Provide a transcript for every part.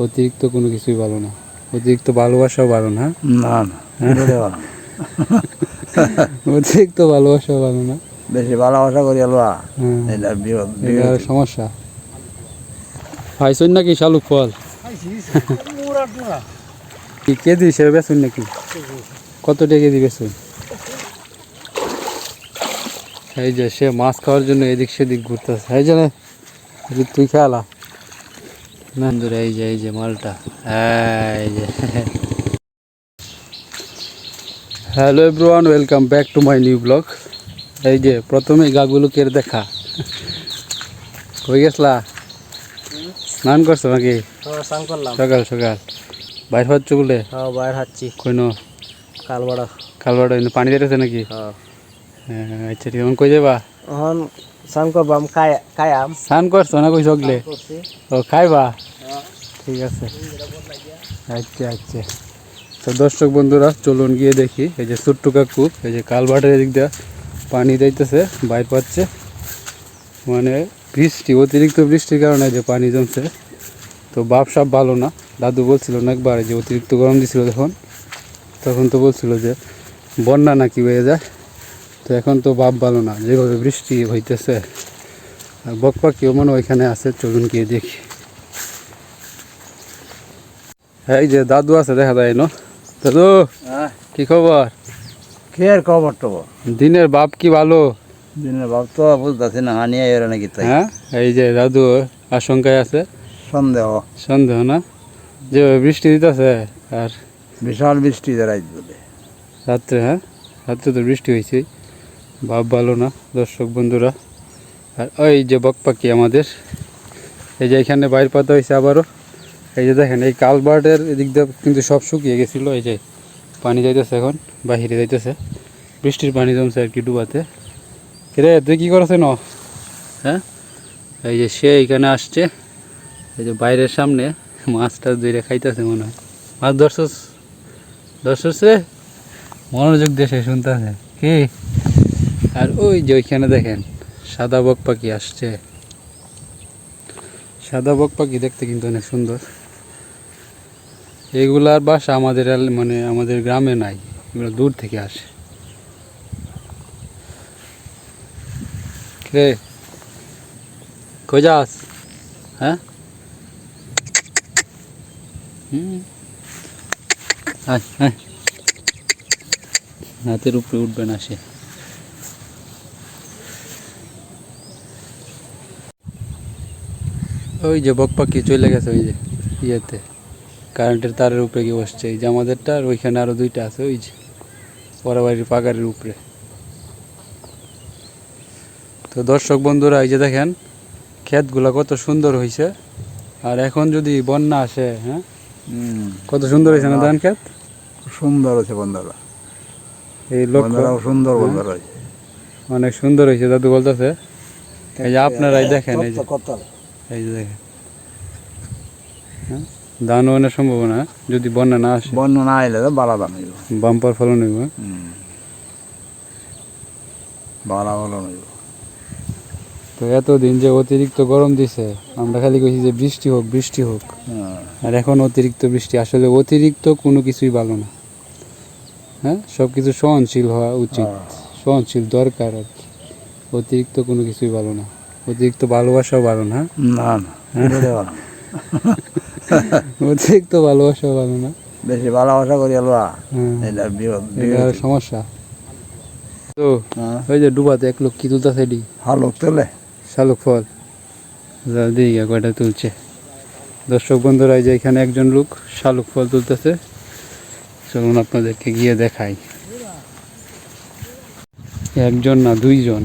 অতিরিক্ত কোনো কিছুই ভালো না। অতিরিক্ত ভালোবাসাও ভালো না। না না অতিরিক্ত ভালোবাসাও ভালো না। বেশি ভালোবাসা করি আলবা হ্যাঁ। সমস্যা। পাইছেন নাকি শালুক ফল? কি কেজি হিসেবে বেচুন নাকি? কত টাকা কেজি বেচুন? এই যে সে মাছ খাওয়ার জন্য এদিক সেদিক ঘুরতেছে। এই যে তুই খেয়ালা না ধরে এই যে এই যে মালটা। এই যে। Hello everyone welcome back to my new blog এই যে প্রথমে গাগুলোকে দেখা। হয়ে গেছলা? স্নান করছ নাকি? স্নান করলাম। সকাল সকাল। বাইর হচ্ছে বলে? হ্যাঁ বাইর হাঁটছি কইনো? কাল বড় কালবাড়া পানি দিতেছে নাকি? হ্যাঁ। হ্যাঁ, আচ্ছা ঠিক কই যাবা? এখন স্নান করবাম স্নান করছ না কই সকলে ও খাইবা? ঠিক আছে। আচ্ছা আচ্ছা। তো দর্শক বন্ধুরা চলুন গিয়ে দেখি। এই যে ছোট্ট কাকু এই যে কালবাটের এদিক দিয়ে পানি দিতেছে বাইর পাচ্ছে। মানে বৃষ্টি অতিরিক্ত বৃষ্টির কারণে যে পানি জমছে। তো বাপ সাপ ভালো না। দাদু বলছিল না একবার যে অতিরিক্ত গরম দিছিল যখন। তখন তো বলছিল যে বন্যা নাকি হয়ে যায়। তো এখন তো বাপ ভালো না যেভাবে বৃষ্টি হইতেছে আর বক পাখিও মনে হয় ওইখানে আছে চলুন গিয়ে দেখি। এই যে দাদু আছে দেখা যায় ন? দাদু কি খবর? কে আর খবর টবর? দিনের বাপ কি ভালো? দিনের বাপ তো বুঝতেছি না হানিয়ে এর নাকি তাই। হ্যাঁ এই যে দাদু আশঙ্কায় আছে? সন্দেহ। সন্দেহ না? যে বৃষ্টি দিতেছে আর বিশাল বৃষ্টি রাইত বলে। রাত্রে হ্যাঁ? রাত্রে তো বৃষ্টি হয়েছে বাপ ভালো না, দর্শক বন্ধুরা। আর ওই যে বক পাখি আমাদের, এই যে এখানে বাইর পাতা হয়েছে আবারও। এই যে দেখেন, এই কালবার্টের এদিক দিয়ে কিন্তু সব শুকিয়ে গেছিল, এই যে পানি যাইতেছে এখন, বাহিরে যাইতেছে। বৃষ্টির পানি জমছে আর কি ডুবাতে। রে, তুই কী করছে ন? হ্যাঁ? এই যে সে এখানে আসছে, এই যে বাইরের সামনে মাছটা ধরে খাইতেছে মনে হয়। মাছ ধরছস? ধরছস রে মনোযোগ দেশে শুনতেছে। কি? আর ওই যে ওইখানে দেখেন, সাদা বক পাখি আসছে। সাদা বক পাখি দেখতে কিন্তু অনেক সুন্দর। এগুলার বাসা আমাদের মানে আমাদের গ্রামে নাই, এগুলো দূর থেকে আসে। রে যাস? হ্যাঁ? হাতের উপরে উঠবে না সে। ওই যে বক পাখি চলে গেছে ওই যে ইয়েতে। কারেন্টের তারের উপরে গিয়ে বসছে। এই যে আমাদেরটা আর ওইখানে আরও দুইটা আছে ওই যে পরের বাড়ির পাকারের উপরে। তো দর্শক বন্ধুরা এই যে দেখেন ক্ষেতগুলা কত সুন্দর হয়েছে আর এখন যদি বন্যা আসে হ্যাঁ? কত সুন্দর হয়েছে না ধান ক্ষেত? সুন্দর হয়েছে বন্ধুরা এই লোক সুন্দর বন্ধুর হয়েছে অনেক সুন্দর হয়েছে দাদু বলতেছে। এই যে আপনারাই দেখেন এই যে এই যে দেখেন। হ্যাঁ? ধান ওয়ানের সম্ভাবনা যদি বন্যা না আসে। বন্য না এলে তো বালা দাম হইব। বাম্পার ফলন হইব? বালা ভালো হইব। তো এতদিন যে অতিরিক্ত গরম দিছে আমরা খালি কইছি যে বৃষ্টি হোক বৃষ্টি হোক। হ্যাঁ। আর এখন অতিরিক্ত বৃষ্টি আসলে অতিরিক্ত কোনো কিছুই ভালো না। হ্যাঁ? সব কিছু সহনশীল হওয়া উচিত। হ্যাঁ। সহনশীল দরকার আর কি। অতিরিক্ত কোনো কিছুই ভালো না। অতিরিক্ত ভালোবাসাও ভালো না। না না অতিরিক্ত ভালোবাসাও ভালো না। বেশি ভালোবাসা করি আলবা হ্যাঁ। এটা সমস্যা। তো হ্যাঁ। ওই যে ডুবাতে এক লোক কি তুলতেছে ডি ভালো তোলে। শালুক ফল। দিকে কয়টা তুলছে। দর্শক বন্ধুরা যে এখানে একজন লোক শালুক ফল তুলতেছে। চলুন আপনাদেরকে গিয়ে দেখাই। একজন না দুইজন?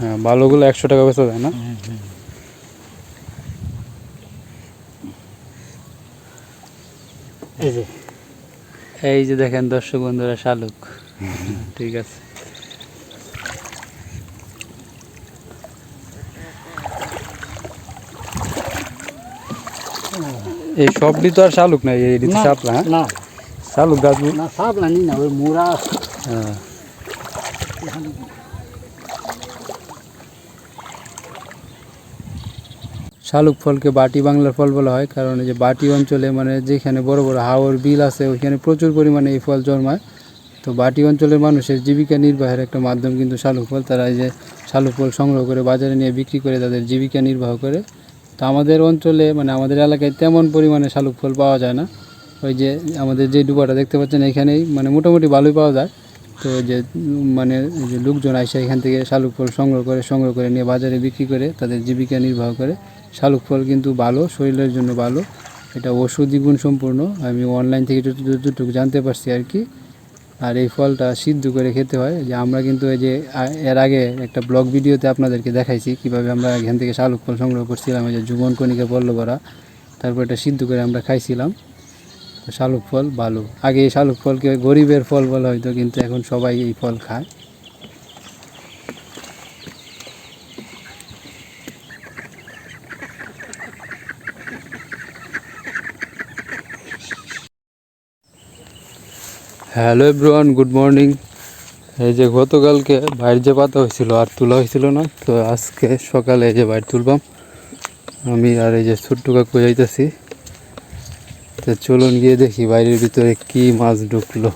হ্যাঁ ভালোগুলো একশো টাকা বেচা যায় না? এই যে। এই যে দেখেন দর্শক বন্ধুরা শালুক। ঠিক আছে। এই সবটি তো আর শালুক নাই এই শাপলা হ্যাঁ? না। শালুক গাছ না সব লানি না ওই মুড়া হ্যাঁ। শালুক ফলকে বাটি বাংলার ফল বলা হয়, কারণ যে বাটি অঞ্চলে মানে যেখানে বড় বড় হাওর, বিল আছে, ওইখানে প্রচুর পরিমাণে এই ফল জন্মায়। তো বাটি অঞ্চলের মানুষের জীবিকা নির্বাহের একটা মাধ্যম কিন্তু শালুক ফল। তারা এই যে শালুক ফল সংগ্রহ করে, বাজারে নিয়ে বিক্রি করে তাদের জীবিকা নির্বাহ করে। তো আমাদের অঞ্চলে মানে আমাদের এলাকায় তেমন পরিমাণে শালুক ফল পাওয়া যায় না। ওই যে আমাদের যে ডুবাটা দেখতে পাচ্ছেন, এখানেই মানে মোটামুটি ভালোই পাওয়া যায়। তো যে মানে যে লোকজন আসে এখান থেকে শালুক ফল সংগ্রহ করে সংগ্রহ করে নিয়ে বাজারে বিক্রি করে, তাদের জীবিকা নির্বাহ করে। শালুক ফল কিন্তু ভালো, শরীরের জন্য ভালো। এটা ওষুধি গুণ সম্পূর্ণ আমি অনলাইন থেকে যতটুকু জানতে পারছি আর কি, আর এই ফলটা সিদ্ধ করে খেতে হয়। যে আমরা কিন্তু এই যে এর আগে একটা ব্লগ ভিডিওতে আপনাদেরকে দেখাইছি কীভাবে আমরা এখান থেকে শালুক ফল সংগ্রহ করছিলাম। এই যে যুবন কণিকা বল্লভরা তারপর এটা সিদ্ধ করে আমরা খাইছিলাম। শালুক ফল ভালো আগে এই শালুক ফলকে গরিবের ফল বলা হয়তো কিন্তু এখন সবাই এই ফল খায়। Hello everyone, good morning. এই যে গতকালকে বাইর যে পাতা হয়েছিল, আর তোলা হয়েছিল না, তো আজকে সকালে এই যে বাইর তুলবাম। আমি আর এই যে ছোট্ট কাকু তো চলুন গিয়ে দেখি বাইরের ভিতরে কি মাছ ঢুকলো।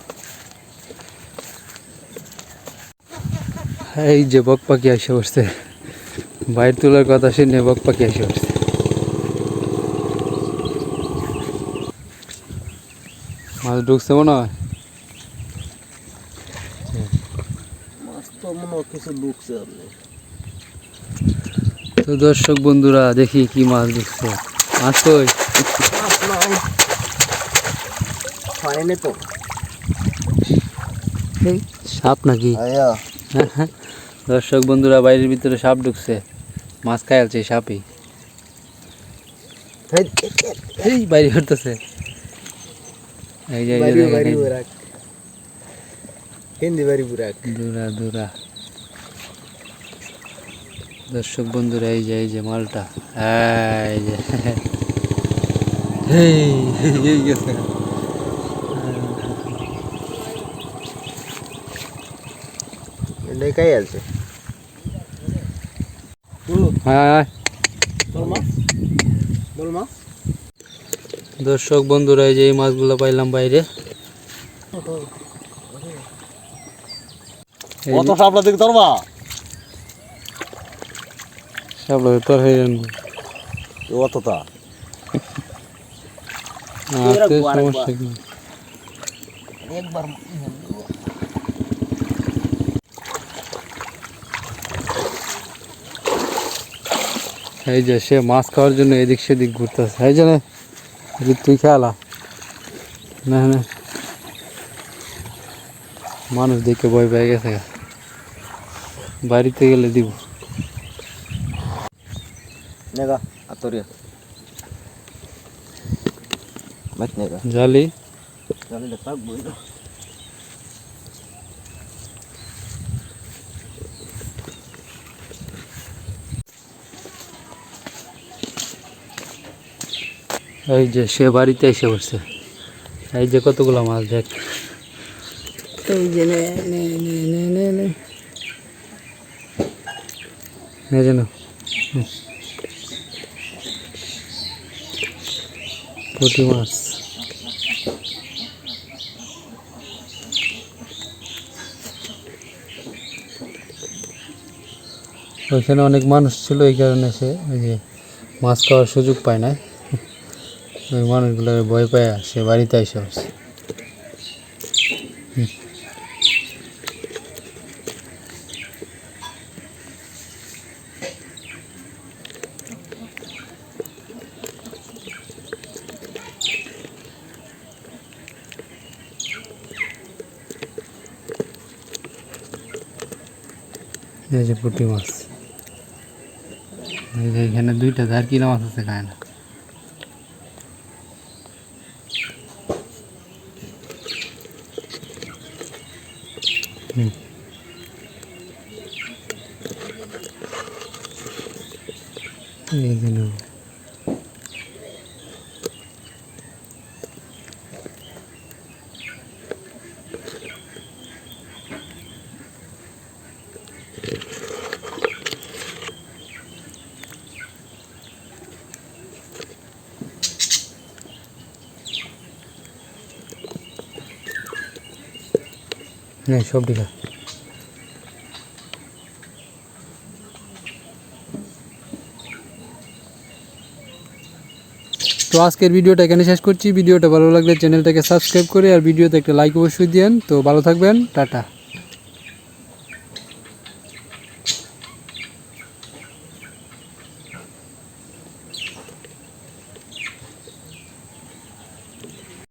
এই যে বক পাখি এসে বসছে বাইর তোলার কথা শুনে বক পাখি আসে বসছে মাছ ঢুকছে মনে হয়? তো দর্শক বন্ধুরা দেখি কি মাছ ঢুকছে। মাছ কই? হয়নি তো। সাপ নাকি? দর্শক বন্ধুরা বাইরের ভিতরে সাপ ঢুকছে। মাছ খাইলছে সাপই। এই বাইরে করতেছে এই যে বাড়ি যে। বুরাক হিন্দি বাড়ি বুরাক দূরা দূরা। দর্শক বন্ধুরা এই যে এই যে মালটা। এই যে। এই এই গেছে। আছে। হ্যাঁ হ্যাঁ। দর্শক বন্ধুরা এই যে এই মাছগুলো পাইলাম বাইরে। কত সাপলা তোর হয়ে অতটা। একবার। এই যে সে মাছ খাওয়ার জন্য এদিক সেদিক ঘুরতেছে। এই যে নে, এদিক তুই খেয়ালা না না। মানুষ দেখে ভয় পেয়ে গেছে। বাড়িতে গেলে দিব। নেগা আতরিয়া মাছ নেগা জালি। এই যে সে বাড়িতে এসে বসছে এই যে কতগুলো মাছ দেখ। এই যে নে নে নে নে নে নে। নে যেন পুঁটি মাছ। ওইখানে অনেক মানুষ ছিল এই কারণে সে ওই যে মাছ খাওয়ার সুযোগ পায় না ওই মানুষগুলো ভয় পায়, সে বাড়িতে এসে বসে। এই যে পুঁটি মাছ। এখানে দুইটা ধারকিলা মাছ আছে, খায় না। Hmm. Ay, ganun. হ্যাঁ সব দিঘা তো আজকের ভিডিওটা এখানে শেষ করছি। ভিডিওটা ভালো লাগলে চ্যানেলটাকে সাবস্ক্রাইব করে আর ভিডিওতে একটা লাইক অবশ্যই দিয়েন। তো ভালো থাকবেন। টাটা।